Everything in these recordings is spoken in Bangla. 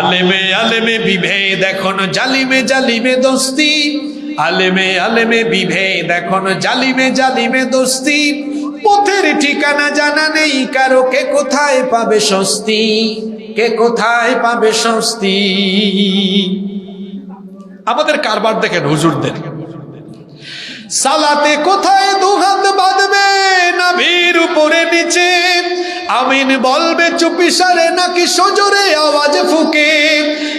আলেমে আলেমে বিভেদ, এখন জালিমে জালিমে দোস্তি। আলেমে আলেমে বিভেদ, এখন জালিমে জালিমে দোস্তি। পথের ঠিকানা জানা নেই, কারও কে কোথায় পাবে স্বস্তি? কে কোথায় পাবে স্বস্তি? আমাদের কারবার দেখেন হুজুরদের। সালাতে কোথায় দুহাত বাঁধবে? নাভির উপরে নিচে আমিন বলবে চুপি সারে নাকি সজোরে আওয়াজ ফুকে।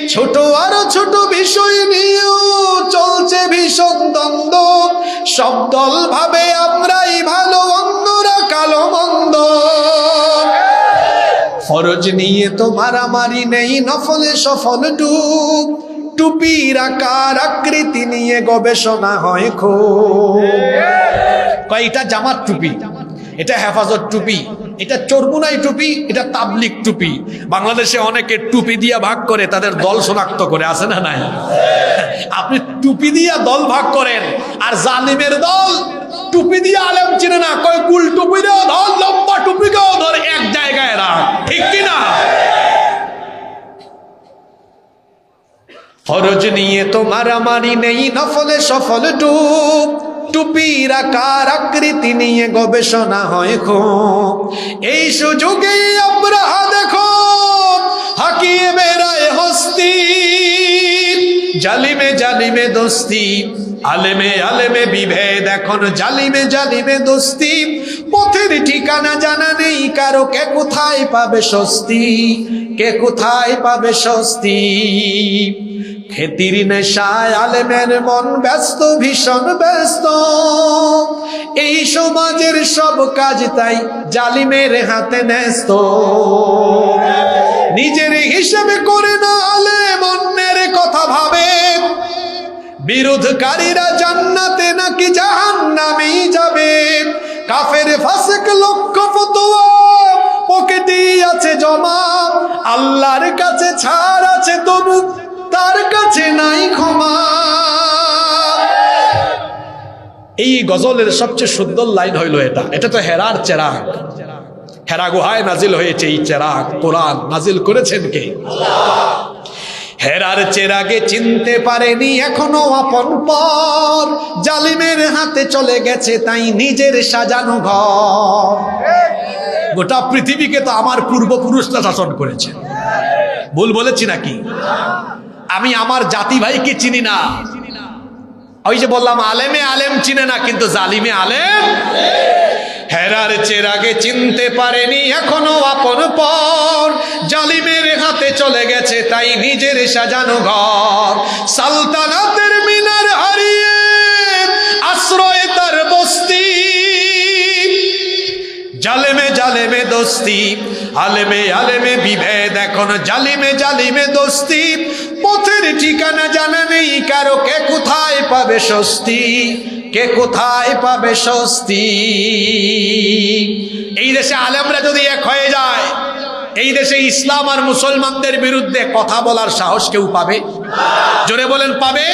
ছোট আরও ছোট বিষয় নিয়েও চলছে ভীষণ দ্বন্দ্ব। সব দল ভাবে আমরাই ভালো, অন্যরা কালো, মন্দ। ফরজ নিয়ে তো মারামারি নেই, নফলে সফল ডুব টুপির আকার আকৃতি নিয়ে গবেষণা হয় খুব। কয়টা জামার টুপি? এটা হেফাজত টুপি। এটা চর্মুনাই টুপি, এটা তাবলিক টুপি। বাংলাদেশে অনেকে টুপি দিয়া ভাগ করে, তাদের দল শনাক্ত করে, আছে না নাই? আপনি টুপি দিয়া দল ভাগ করেন, আর জালিমের দল টুপি দিয়ে আলেম চিনে না, কয় কুল টুপি দেও ধর, লম্বা টুপিকেও ধর, এক জায়গায় রাখ। ঠিক কিনা ফরজ নিয়ে তো মারামারি নেই, নফলে সফল ডুব টুপির আকার আকৃতি নিয়ে গবেষণা হয় খুব এই সুযোগে আমরা দেখো হাকিয়ে বেড়ায় হস্তি, জালিমে জালিমে দোস্তি, আলেমে আলেমে বিভেদ, এখন জালিমে জালিমে দোস্তি। পথের ঠিকানা জানা নেই, কারও কে কোথায় পাবে স্বস্তি, কে কোথায় পাবে স্বস্তি? খেতির নেশায় আলেমের মন ব্যস্ত, ভীষণ ব্যস্ত। এই সমাজের সব কাজ তাই জালিমের হাতে ন্যস্ত। নিজের হিসেবে করে না আলেম অন্যের কথা ভাবে। বিরোধকারীরা জান্নাতে নাকি জাহান্নামেই যাবে। কাফের ফাসেক লক্ষ ফতোয়া, পকেটেই আছে জমা। আল্লাহর কাছে ছাড় আছে তবু তার কাছে নাই ক্ষমা। এই গজলের সবচেয়ে সুন্দর লাইন হইল এটা। এটা তো হেরার চেরাগ। হেরা গুহায় নাজিল হয়েছে এই চেরাগ। কোরআন নাজিল করেছেন কে? হেরার চেরাগে চিনতে পারেনি এখনও আপন পর। জালিমের হাতে চলে গেছে তাই নিজের সাজানো ঘর। গোটা পৃথিবীকে তো আমার পূর্বপুরুষরা শাসন করেছে। ভুল বলেছি নাকি? আমি আমার জাতি ভাইকে চিনি না। ওই যে বললাম, আলেমে আলেম চিনে না, কিন্তু জালিমে আলেম? হেরার চেরাগে চিনতে পারেনি, এখনও আপন পর। জালিমের হাতে চলে গেছে, তাই নিজের সাজানো ঘর। সালতানাতের মিনার হারিয়ে আশ্রয় তার বস্তি। জালেমে জালেমে দোস্তি আলেমে আলেমে বিভেদ, এখন জালিমে জালিমে দোস্তি। পথের ঠিকানা জানা নেই, কারও কে কোথায় পাবে স্বস্তি? কে কোথায় পাবে স্বস্তি? এই দেশে আলেমরা যদি এক হয়ে যায়, এই দেশে ইসলাম আর মুসলমানদের বিরুদ্ধে কথা বলার সাহস কেউ পাবে? জোরে বলেন, পাবে?